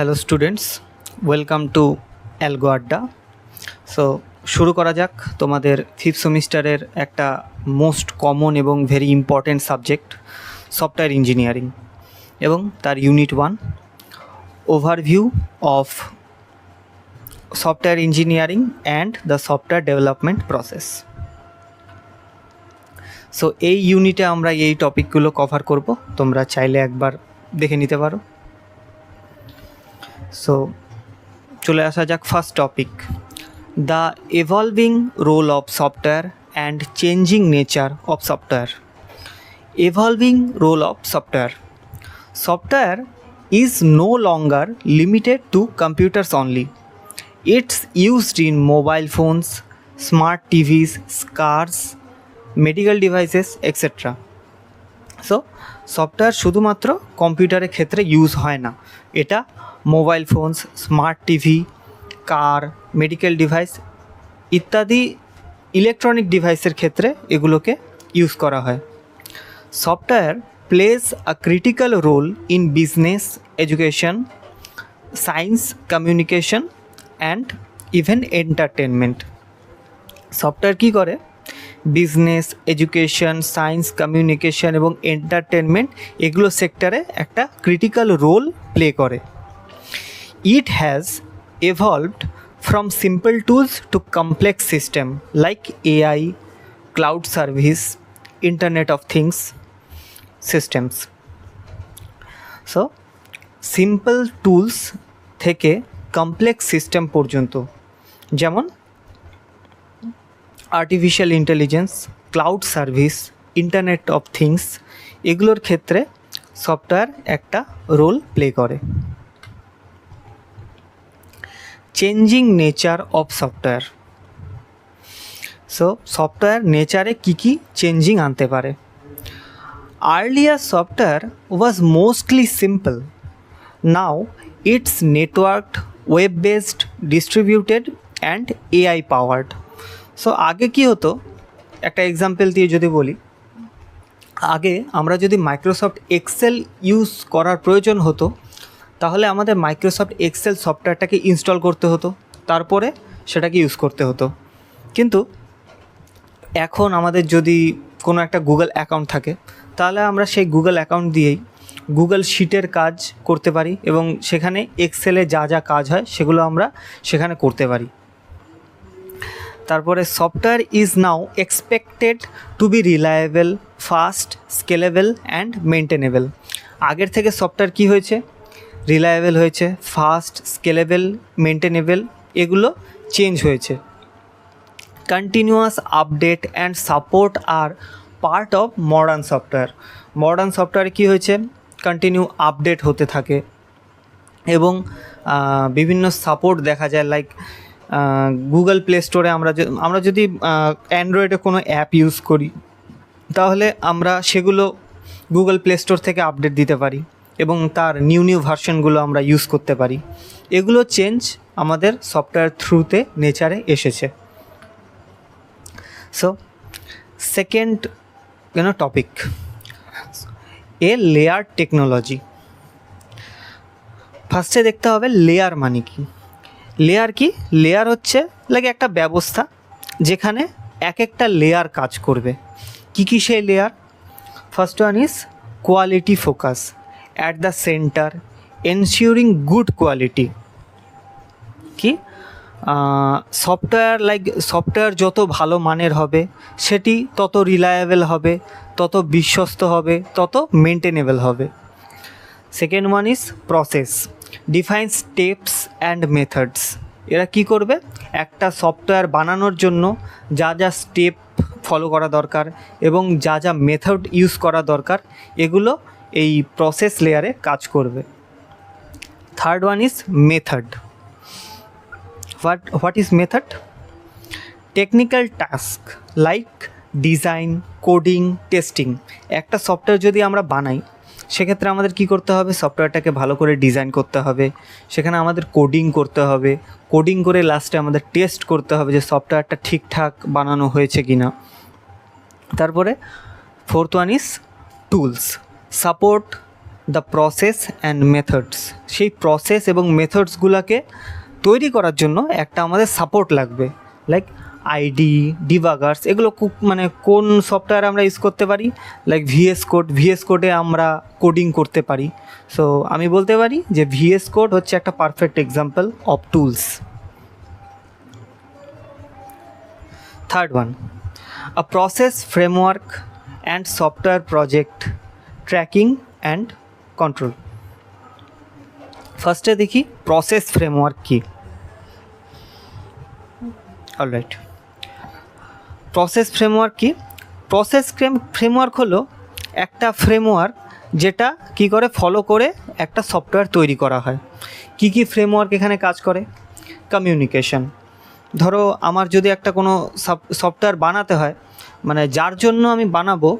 Hello students, welcome to Algo Adda. So শুরু করা যাক তোমাদের ফিফথ সেমিস্টারের একটা মোস্ট কমন এবং very important subject software engineering এবং তার unit one overview of software engineering and the software development process so এই ইউনিটে আমরা এই টপিকগুলো কভার করব, তোমরা চাইলে একবার দেখে নিতে পারো। সো চলে আসা যাক first topic the evolving role of software and changing nature of software evolving role of software software is no longer limited to computers only it's used in mobile phones smart TVs cars medical devices etcetera so software শুধুমাত্র কম্পিউটারের ক্ষেত্রে use হয় না। এটা mobile phones smart TV car medical device ইত্যাদি electronic ডিভাইসের ক্ষেত্রে এগুলোকে ইউজ করা হয়। Software plays a critical role in business education science communication and even entertainment software কী করে? বিজনেস এডুকেশন সায়েন্স কমিউনিকেশন এবং এন্টারটেনমেন্ট এগুলো সেক্টরে একটা ক্রিটিক্যাল রোল প্লে করে it has evolved from simple tools to complex system like AI, cloud service, Internet of Things systems. So simple tools থেকে complex system পর্যন্ত যেমন artificial intelligence cloud service internet of things এগুলোর ক্ষেত্রে software একটা role play করে। Changing nature of software so software নেচারে কী কী changing আনতে পারে? Earlier software was mostly simple now it's networked web based distributed and AI powered so আগে কি হতো? একটা এক্সাম্পল দিয়ে যদি বলি, আগে আমরা যদি মাইক্রোসফট এক্সেল ইউজ করার প্রয়োজন হতো, তাহলে আমাদের মাইক্রোসফট এক্সেল সফটওয়্যারটাকে ইনস্টল করতে হতো, তারপরে সেটাকে ইউজ করতে হতো। কিন্তু এখন আমাদের যদি কোনো একটা গুগল অ্যাকাউন্ট থাকে, তাহলে আমরা সেই গুগল অ্যাকাউন্ট দিয়েই গুগল শিটের কাজ করতে পারি এবং সেখানে এক্সেলে যা যা কাজ হয়, সেগুলো আমরা সেখানে করতে পারি। তারপরে software is now expected to be reliable fast scalable and maintainable আগের থেকে সফটওয়্যার কী হয়েছে? রিলায়েবল হয়েছে ফাস্ট স্কেলেবল মেনটেনেবল এগুলো চেঞ্জ হয়েছে। Continuous update and support R part of modern software modern software কী হয়েছে? কন্টিনিউ আপডেট হতে থাকে। এবং বিভিন্ন সাপোর্ট দেখা যায় লাইক গুগল প্লে স্টোরে আমরা আমরা যদি অ্যান্ড্রয়েডে কোনো অ্যাপ ইউজ করি, তাহলে আমরা সেগুলো গুগল প্লে স্টোর থেকে আপডেট দিতে পারি এবং তার নিউ নিউ ভার্সনগুলো আমরা ইউজ করতে পারি। এগুলো চেঞ্জ আমাদের সফটওয়্যার থ্রুতে নেচারে এসেছে। সো সেকেন্ড কেন টপিক এ লেয়ার টেকনোলজি ফার্স্টে দেখতে হবে লেয়ার মানে কি? লেয়ার কি? লেয়ার হচ্ছে লাগে একটা ব্যবস্থা যেখানে এক একটা লেয়ার কাজ করবে। কি কি সেই layer first one is quality focus at the centre ensuring good quality কি? সফটওয়্যার লাইক সফটওয়্যার যত ভালো মানের হবে, সেটি তত রিলায়েবল হবে, তত বিশ্বস্ত হবে, তত মেনটেনেবল হবে। Second one is process define steps and methods এরা কি করবে? একটা সফটওয়্যার বানানোর জন্য যা যা স্টেপ ফলো করা দরকার এবং যা যা মেথড ইউজ করা দরকার, এগুলো এই প্রসেস লেয়ারে কাজ করবে। Third one is method what what is method technical task like design coding testing একটা সফটওয়্যার যদি আমরা বানাই সেক্ষেত্রে আমাদের কি করতে হবে? সফটওয়্যারটাকে ভালো করে ডিজাইন করতে হবে। সেখানে আমাদের কোডিং করতে হবে। কোডিং করে লাস্টে আমাদের টেস্ট করতে হবে যে সফটওয়্যারটা ঠিকঠাক বানানো হয়েছে কি না তারপরে fourth one is tools support the process and methods সেই প্রসেস এবং মেথডসগুলোকে তৈরি করার জন্য একটা আমাদের সাপোর্ট লাগবে। লাইক আইডি, ডিভাগার্স, এগুলো খুব মানে কোন সফটওয়্যার আমরা ইউজ করতে পারি? লাইক ভিএস কোড ভিএস কোডে আমরা কোডিং করতে পারি। সো আমি বলতে পারি যে ভিএস কোড হচ্ছে একটা perfect example of tools third one a process framework and software project tracking and control ফার্স্টে দেখি প্রসেস ফ্রেমওয়ার্ক কি। অলরাইট প্রসেস ফ্রেমওয়ার্ক কি? প্রসেস ফ্রেম ফ্রেমওয়ার্ক হলো একটা ফ্রেমওয়ার্ক যেটা কি করে? ফলো করে একটা সফটওয়্যার তৈরি করা হয়। কি কি ফ্রেমওয়ার্ক এখানে কাজ করে? কমিউনিকেশন ধরো আমার যদি একটা কোনো সফটওয়্যার বানাতে হয় মানে যার জন্য আমি বানাবো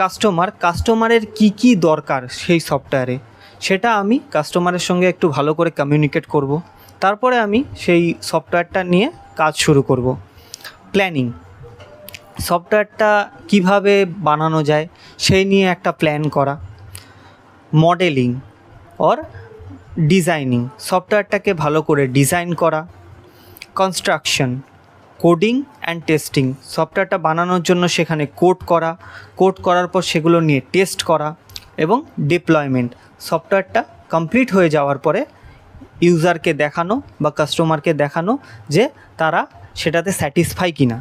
কাস্টমার কাস্টমারের কি কি দরকার সেই সফটওয়্যারে সেটা আমি কাস্টমারের সঙ্গে একটু ভালো করে কমিউনিকেট করব। তারপরে আমি সেই সফটওয়্যারটা নিয়ে কাজ শুরু করব। প্ল্যানিং সফটওয়্যারটা কীভাবে বানানো যায়, সেই নিয়ে একটা প্ল্যান করা। মডেলিং অর ডিজাইনিং সফটওয়্যারটাকে ভালো করে ডিজাইন করা। কনস্ট্রাকশন কোডিং অ্যান্ড টেস্টিং সফটওয়্যারটা বানানোর জন্য সেখানে কোড করা। কোড করার পর সেগুলো নিয়ে টেস্ট করা এবং ডিপ্লয়মেন্ট সফটওয়্যারটা কমপ্লিট হয়ে যাওয়ার পরে ইউজারকে দেখানো বা কাস্টমারকে দেখানো যে তারা সেটাতে স্যাটিসফাই কিনা।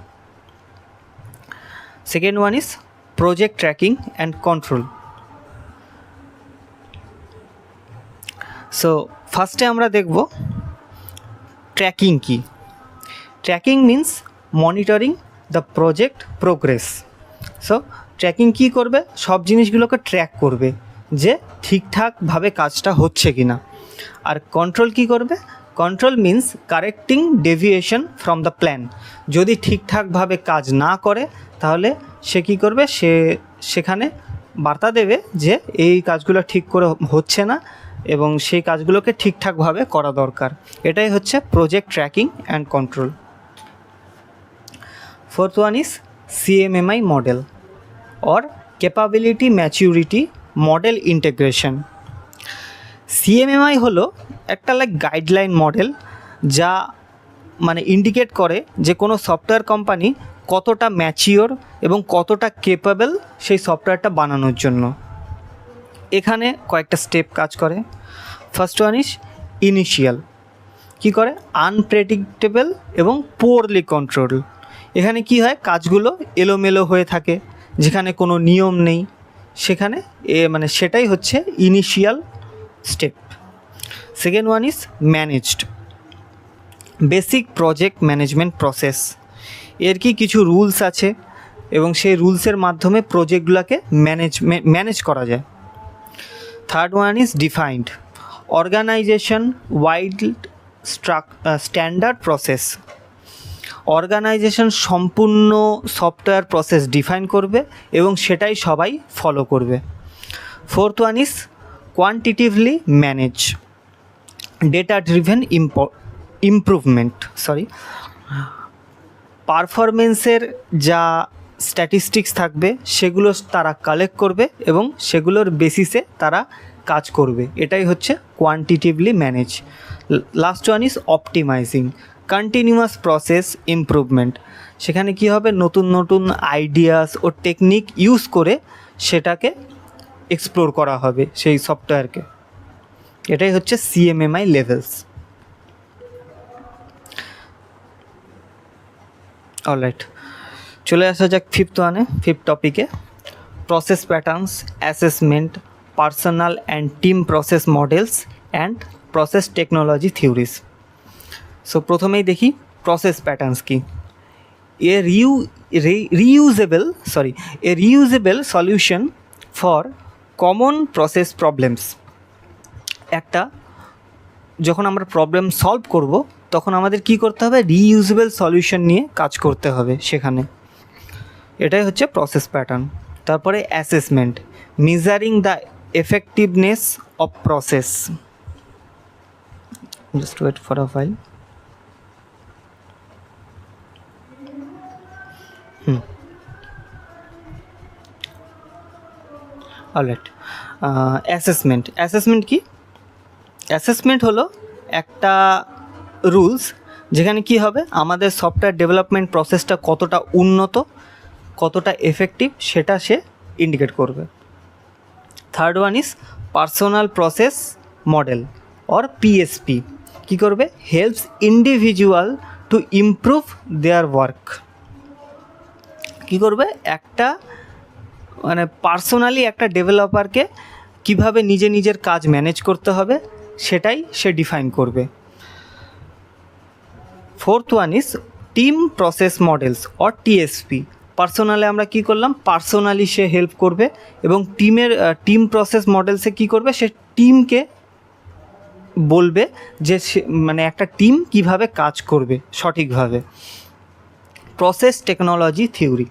Second one is project tracking and control so ফার্স্টে আমরা দেখব tracking key. Tracking means monitoring the project progress so tracking কী করবে? সব জিনিসগুলোকে ট্র্যাক করবে যে ঠিকঠাকভাবে কাজটা হচ্ছে কি না আর কন্ট্রোল কী করবে? Control means correcting deviation from the plan যদি ঠিকঠাকভাবে কাজ না করে, তাহলে সে কী করবে? সে সেখানে বার্তা দেবে যে এই কাজগুলো ঠিক করে হচ্ছে না এবং সেই কাজগুলোকে ঠিকঠাকভাবে করা দরকার। এটাই হচ্ছে project tracking and control fourth one is CMMI model or capability maturity model Integration. CMMI হলো একটা লাইক গাইডলাইন মডেল যা মানে ইন্ডিকেট করে যে কোনো সফটওয়্যার কোম্পানি কতটা ম্যাচিওর এবং কতটা কেপেবল সেই সফটওয়্যারটা বানানোর জন্য। এখানে কয়েকটা স্টেপ কাজ করে। ফার্স্ট ওয়ান ইস ইনিশিয়াল কী করে? আনপ্রেডিক্টেবল এবং পোরলি কন্ট্রোল এখানে কি হয়? কাজগুলো এলোমেলো হয়ে থাকে, যেখানে কোনো নিয়ম নেই। সেখানে এ মানে সেটাই হচ্ছে initial step second one is managed basic project management process এর কি কিছু রুলস আছে? এবং সেই রুলসের মাধ্যমে প্রজেক্টগুলোকে ম্যানেজ ম্যানেজ করা যায়। Third one is defined organisation wide struck standard process organisation সম্পূর্ণ সফটওয়্যার প্রসেস ডিফাইন করবে এবং সেটাই সবাই ফলো করবে। Fourth one is quantitatively manage data driven improvement sorry পারফরমেন্সের যা স্ট্যাটিস্টিক্স থাকবে, সেগুলো তারা কালেক্ট করবে এবং সেগুলোর বেসিসে তারা কাজ করবে। এটাই হচ্ছে quantitatively manage last one is optimising continuous process improvement সেখানে কি হবে? নতুন নতুন আইডিয়াস ও টেকনিক ইউজ করে সেটাকে এক্সপ্লোর করা হবে সেই সফটওয়্যারকে এটাই হচ্ছে সিএমএমআই লেভেলস অলরাইট চলে আসা যাক ফিফথ ওয়ানে ফিফথ টপিকে process patterns assessment personal and team process models and process technology theories so প্রথমেই দেখি প্রসেস প্যাটার্নস কি। A re reusable sorry a reusable solution for common process problems একটা, যখন আমরা প্রবলেম সলভ করব, তখন আমাদের কি করতে হবে? রিইউজেবল সলিউশন নিয়ে কাজ করতে হবে সেখানে। এটাই হচ্ছে প্রসেস প্যাটার্ন তারপরে assessment measuring the effectiveness of process just wait for a file hmm. Assessment assessment কি? অ্যাসেসমেন্ট হলো একটা রুলস যেখানে কি হবে? আমাদের সফটওয়্যার ডেভেলপমেন্ট প্রসেসটা কতটা উন্নত, কতটা এফেক্টিভ সেটা সে ইন্ডিকেট করবে। Third one is personal process model or PSP কী করবে? Helps individual to improve their work কী করবে? একটা মানে পার্সোনালি একটা ডেভেলপারকে কীভাবে নিজে নিজের কাজ ম্যানেজ করতে হবে সেটাই সে ডিফাইন করবে। Fourth one is team process models or TSP personally আমরা কি করলাম? পার্সোনালি সে হেল্প করবে এবং টিমের টিম প্রসেস মডেলসে কি করবে? সে টিমকে বলবে যে মানে একটা টিম কীভাবে কাজ করবে সঠিকভাবে। Process technology theory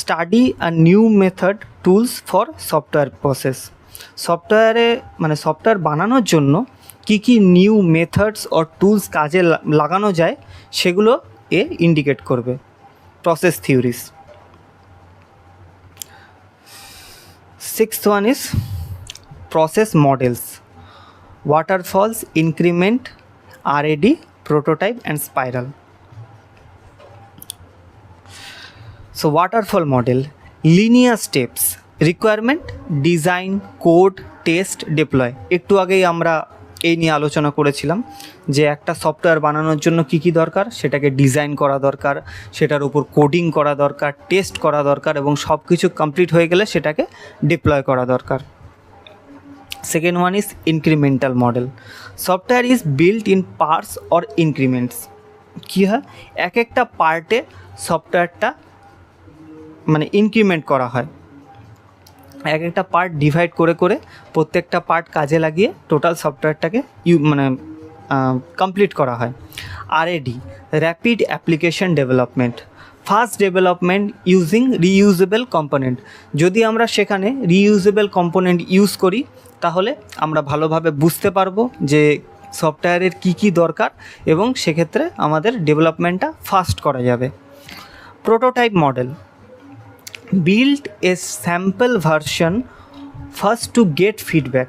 study a new method tools for software process সফটওয়্যারে মানে সফটওয়্যার বানানোর জন্য কি কি নিউ মেথডস অর টুলস কাজে লাগানো যায়, সেগুলো এ ইন্ডিকেট করবে। Process theories six one is process models waterfalls, increment rad prototype and spiral. So, waterfall model, linear steps. Requirement design code test deploy একটু আগেই আমরা এই নিয়ে আলোচনা করেছিলাম যে একটা সফটওয়্যার বানানোর জন্য কি কি দরকার, সেটাকে ডিজাইন করা দরকার, সেটার উপর কোডিং করা দরকার টেস্ট করা দরকার এবং সব কিছু কমপ্লিট হয়ে গেলে সেটাকে ডিপ্লয় করা দরকার। Second one is incremental model software is built in parts or increments কী হয়? এক একটা পার্টে সফটওয়্যারটা মানে ইনক্রিমেন্ট করা হয়। এক একটা পার্ট ডিভাইড করে করে প্রত্যেকটা পার্ট কাজে লাগিয়ে টোটাল সফটওয়্যারটাকে ইউ মানে কমপ্লিট করা হয়। RAD rapid application development fast development using reusable component যদি আমরা সেখানে রিইউজেবল কম্পোনেন্ট ইউজ করি, তাহলে আমরা ভালোভাবে বুঝতে পারব যে সফটওয়্যারের কী কী দরকার এবং সেক্ষেত্রে আমাদের ডেভেলপমেন্টটা ফাস্ট করা যাবে। Prototype model build a sample version first to get feedback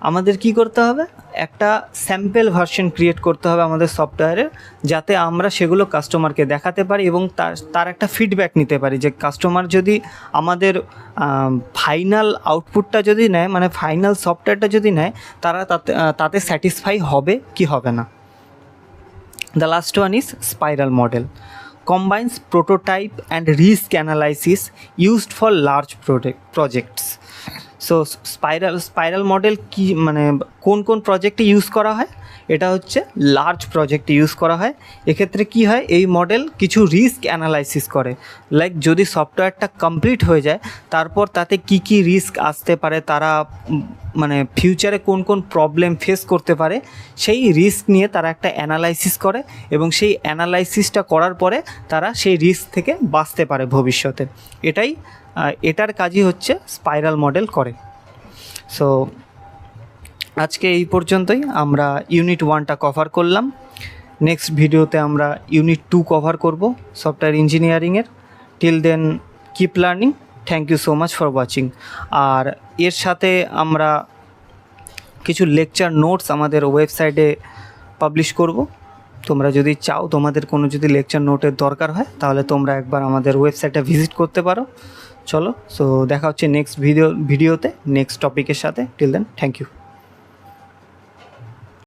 আমাদের কি করতে হবে? একটা স্যাম্পল ভার্সন ক্রিয়েট করতে হবে আমাদের সফটওয়্যারের যাতে আমরা সেগুলো কাস্টমারকে দেখাতে পারি এবং তার তার একটা ফিডব্যাক নিতে পারি যে কাস্টমার যদি আমাদের ফাইনাল আউটপুটটা যদি নেয় মানে ফাইনাল সফটওয়্যারটা যদি নেয়, তারা তাতে তাতে স্যাটিসফাই হবে কি হবে না? The last one is spiral model. Combines prototype and risk analysis used for large project projects. so spiral spiral model কি মানে কোন কোন প্রজেক্টে ইউজ করা হয় এটা হচ্ছে লার্জ প্রজেক্টে ইউজ করা হয়। এক্ষেত্রে কি হয়, এই মডেল কিছু রিস্ক অ্যানালাইসিস করে। লাইক যদি সফটওয়্যারটা কমপ্লিট হয়ে যায়, তারপর তাতে কি কি রিস্ক আসতে পারে, তারা মানে ফিউচারে কোন কোন প্রবলেম ফেস করতে পারে, সেই রিস্ক নিয়ে তারা একটা অ্যানালাইসিস করে এবং সেই অ্যানালাইসিসটা করার পরে তারা সেই রিস্ক থেকে বাঁচতে পারে ভবিষ্যতে। এটাই এটার কাজই হচ্ছে স্পাইরাল মডেল করে। সো আজকে এই পর্যন্তই, আমরা ইউনিট ওয়ানটা কভার করলাম। নেক্সট ভিডিওতে আমরা ইউনিট টু কভার করব সফটওয়্যার ইঞ্জিনিয়ারিংয়ের till then keep learning thank you so much for watching আর এর সাথে আমরা কিছু লেকচার নোটস আমাদের ওয়েবসাইটে পাবলিশ করব। তোমরা যদি চাও, তোমাদের কোনো যদি লেকচার নোটের দরকার হয়, তাহলে তোমরা একবার আমাদের ওয়েবসাইটটা ভিজিট করতে পারো। চলো সো দেখা হচ্ছে নেক্সট ভিডিও ভিডিওতে নেক্সট টপিকের সাথে। Till then thank you